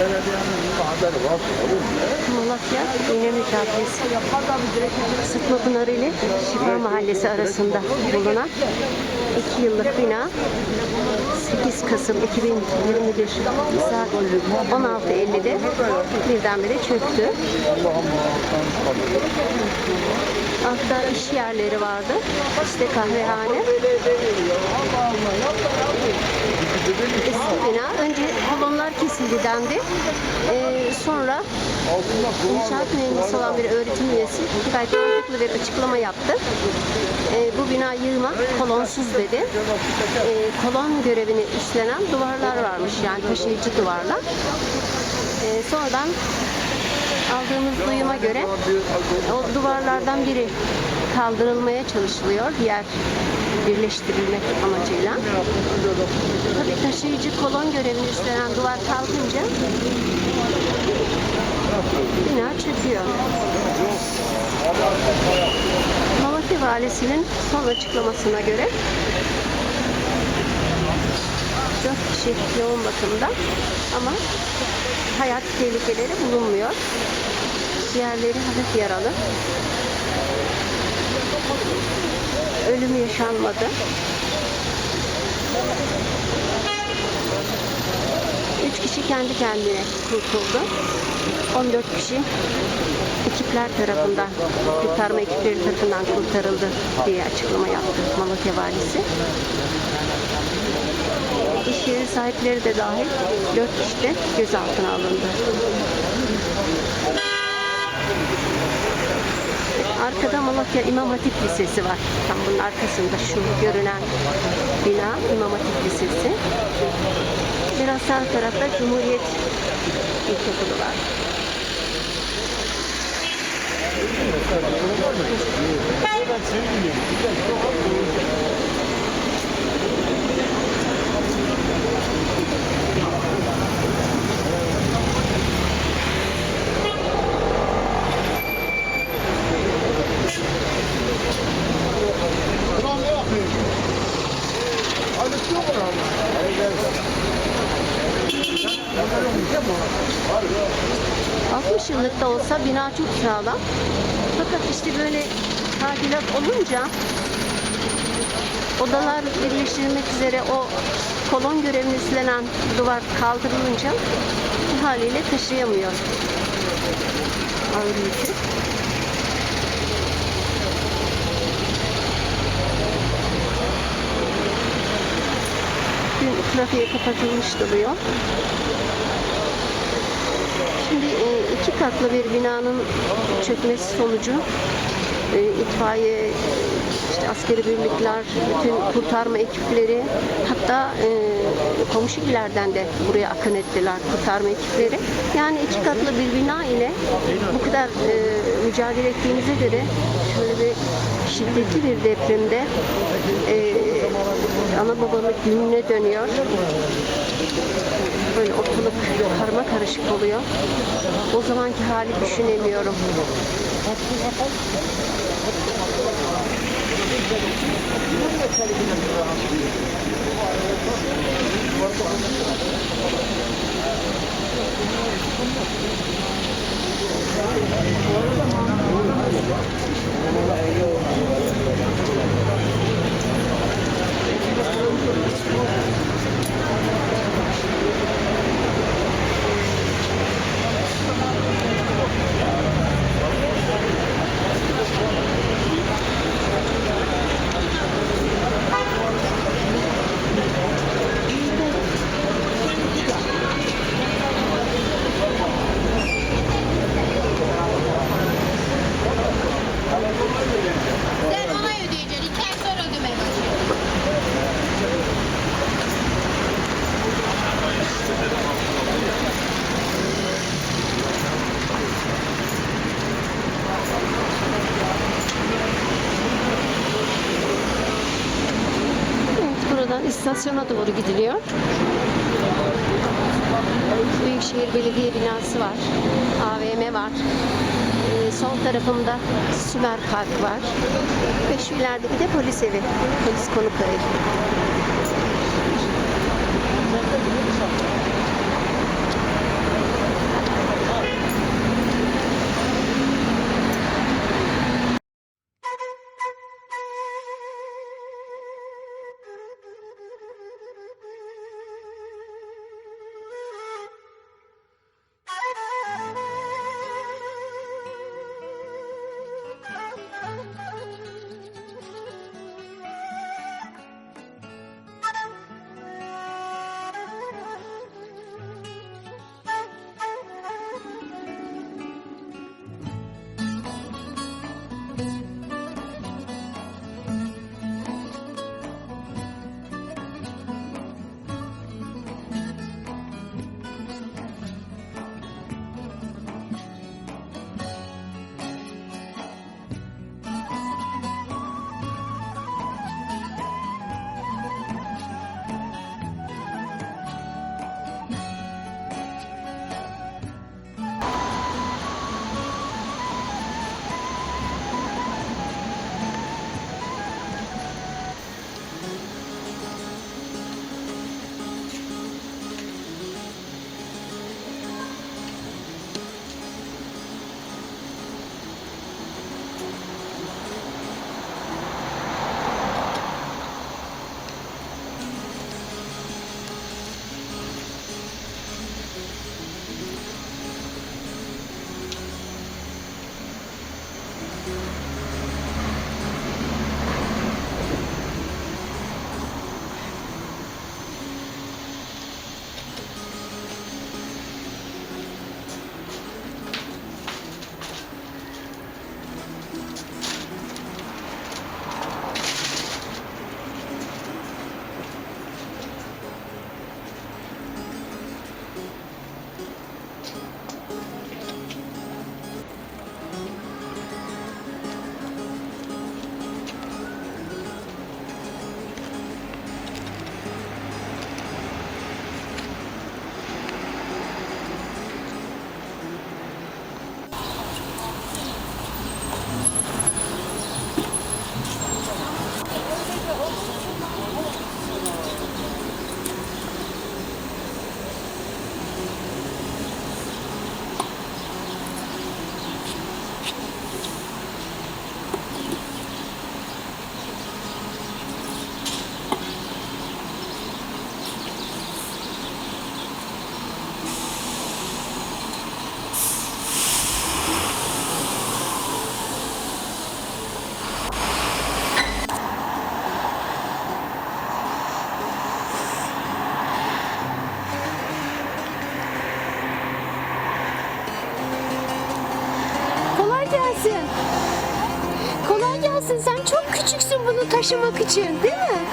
Belediyenin haberi var. Malatya İnönü Caddesi Sıtma Pınarı ile Şifa Mahallesi arasında bulunan 2 yıllık bina 8 Kasım 2021 saat 16.50'de birdenbire çöktü. Altta iş yerleri vardı. İşte kahvehane. Eski bina. Önce kesildi dendi. Ee, sonra İnşaat mühendisi olan bir öğretim üyesi gayet mantıklı bir açıklama yaptı. Ee, bu bina yığma, kolonsuz dedi. Ee, kolon görevini üstlenen duvarlar varmış yani taşıyıcı duvarlar. Ee, sonradan aldığımız duyuma göre o duvarlardan biri kaldırılmaya çalışılıyor. Diğer birleştirilmek amacıyla. Tabii taşıyıcı kolon görevini üstlenen duvar kalkınca bina çöküyor. Malatya Valisi'nin son açıklamasına göre 4 kişi yoğun bakımda ama hayat tehlikeleri bulunmuyor. Diğerleri hafif yaralı. Ölüm yaşanmadı. 3 kişi kendi kendine kurtuldu. 14 kişi ekipler tarafından, kurtarma ekipleri tarafından kurtarıldı diye açıklama yaptı Malatya Valisi. İş yeri sahipleri de dahil 4 kişi de gözaltına alındı. Arkada Malatya İmam Hatip Lisesi var. Tam bunun arkasında şu görünen bina İmam Hatip Lisesi. Biraz sağ tarafta Cumhuriyet İlkokulu var. Ulan 60 yıllık da olsa bina çok sağlam. Fakat işte böyle tadilat olunca odalar birleştirilmek üzere o kolon görevini üstlenen duvar kaldırılınca bu haliyle taşıyamıyor ağır yükü. Dün trafiğe kapatılmış duruyor. Şimdi e, iki katlı bir binanın çökmesi sonucu e, itfaiye, işte askeri birlikler, bütün kurtarma ekipleri, hatta e, komşu illerden de buraya akın ettiler kurtarma ekipleri. Yani iki katlı bir bina ile bu kadar mücadele ettiğimize göre şöyle bir şiddetli bir depremde ana babalık gününe dönüyor böyle ortalık karma karışık oluyor. O zamanki hali düşünemiyorum. İstasyona doğru gidiliyor. Büyükşehir Belediye binası var. AVM var. Ee, sol tarafımda Sümer Park var. Ve şu ileride bir de polis evi. Polis konuk Gelsin. Sen çok küçüksün bunu taşımak için değil mi?